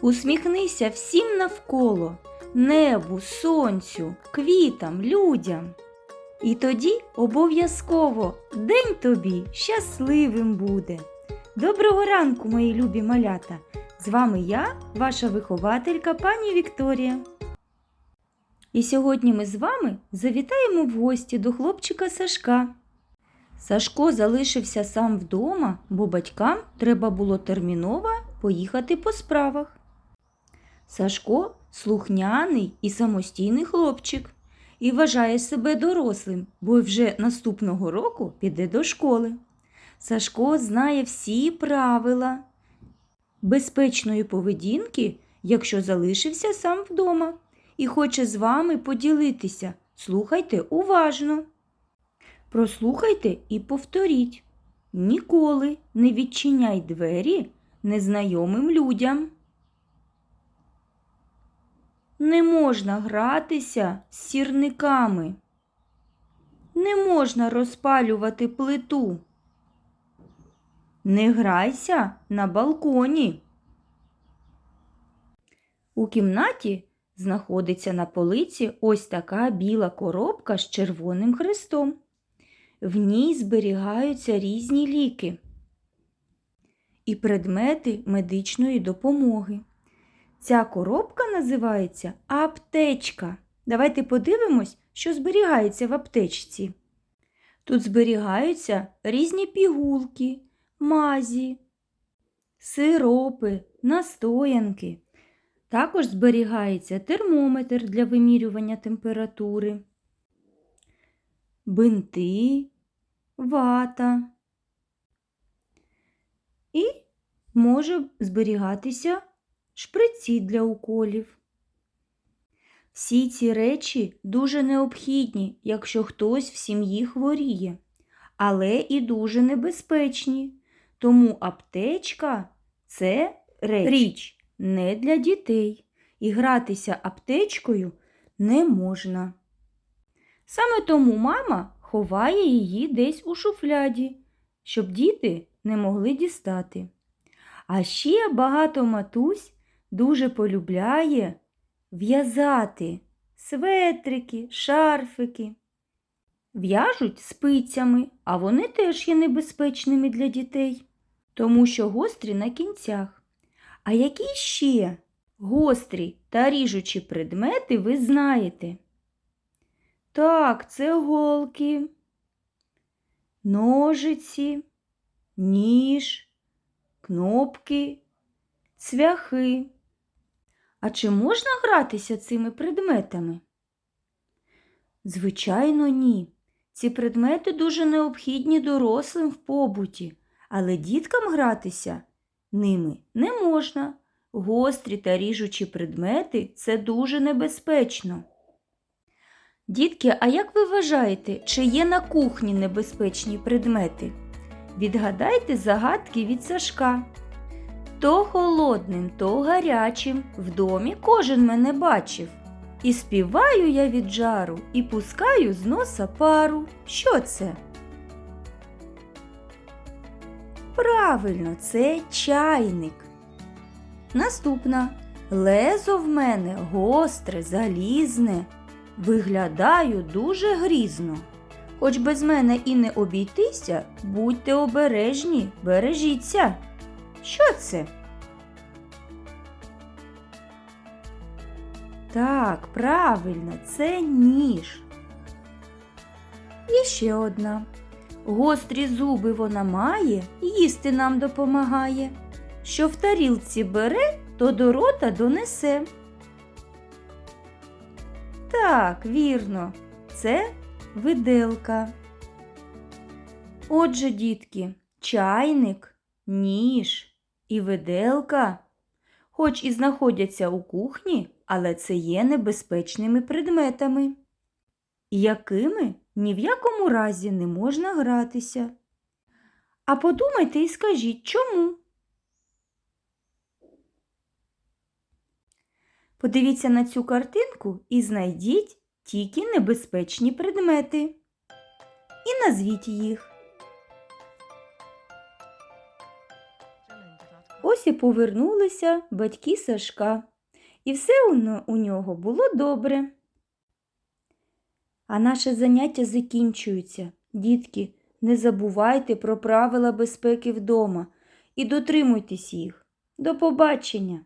Усміхнися всім навколо, небу, сонцю, квітам, людям. І тоді обов'язково день тобі щасливим буде. Доброго ранку, мої любі малята! З вами я, ваша вихователька пані Вікторія. І сьогодні ми з вами завітаємо в гості до хлопчика Сашка. Сашко залишився сам вдома, бо батькам треба було терміново поїхати по справах. Сашко слухняний і самостійний хлопчик і вважає себе дорослим, бо вже наступного року піде до школи. Сашко знає всі правила безпечної поведінки, якщо залишився сам вдома, і хоче з вами поділитися. Слухайте уважно. Прослухайте і повторіть. Ніколи не відчиняй двері незнайомим людям. Не можна гратися з сірниками. Не можна розпалювати плиту. Не грайся на балконі. У кімнаті знаходиться на полиці ось така біла коробка з червоним хрестом. В ній зберігаються різні ліки і предмети медичної допомоги. Ця коробка називається аптечка. Давайте подивимось, що зберігається в аптечці. Тут зберігаються різні пігулки, мазі, сиропи, настоянки. Також зберігається термометр для вимірювання температури, бинти, вата. І може зберігатися шприці для уколів. Всі ці речі дуже необхідні, якщо хтось в сім'ї хворіє, але і дуже небезпечні. Тому аптечка це річ не для дітей, і гратися аптечкою не можна. Саме тому мама ховає її десь у шуфляді, щоб діти не могли дістати. А ще багато матусь дуже полюбляє в'язати светрики, шарфики. В'яжуть спицями, а вони теж є небезпечними для дітей, тому що гострі на кінцях. А які ще гострі та ріжучі предмети ви знаєте? Так, це голки, ножиці, ніж, кнопки, цвяхи. А чи можна гратися цими предметами? Звичайно, ні. Ці предмети дуже необхідні дорослим в побуті, але діткам гратися ними не можна. Гострі та ріжучі предмети це дуже небезпечно. Дітки, а як ви вважаєте, чи є на кухні небезпечні предмети? Відгадайте загадки від Сашка. То холодним, то гарячим в домі кожен мене бачив. І співаю я від жару, і пускаю з носа пару. Що це? Правильно, це чайник. Наступна. Лезо в мене гостре, залізне. Виглядаю дуже грізно. Хоч без мене і не обійтися, будьте обережні, бережіться. Що це? Так, правильно, це ніж. І ще одна. Гострі зуби вона має, їсти нам допомагає. Що в тарілці бере, то до рота донесе. Так, вірно, це виделка. Отже, дітки, чайник, ніж і виделка, хоч і знаходяться у кухні, але це є небезпечними предметами, якими ні в якому разі не можна гратися. А подумайте і скажіть, чому? Подивіться на цю картинку і знайдіть тільки небезпечні предмети. І назвіть їх. Ось і повернулися батьки Сашка, і все у нього було добре. А наше заняття закінчується. Дітки, не забувайте про правила безпеки вдома і дотримуйтесь їх. До побачення!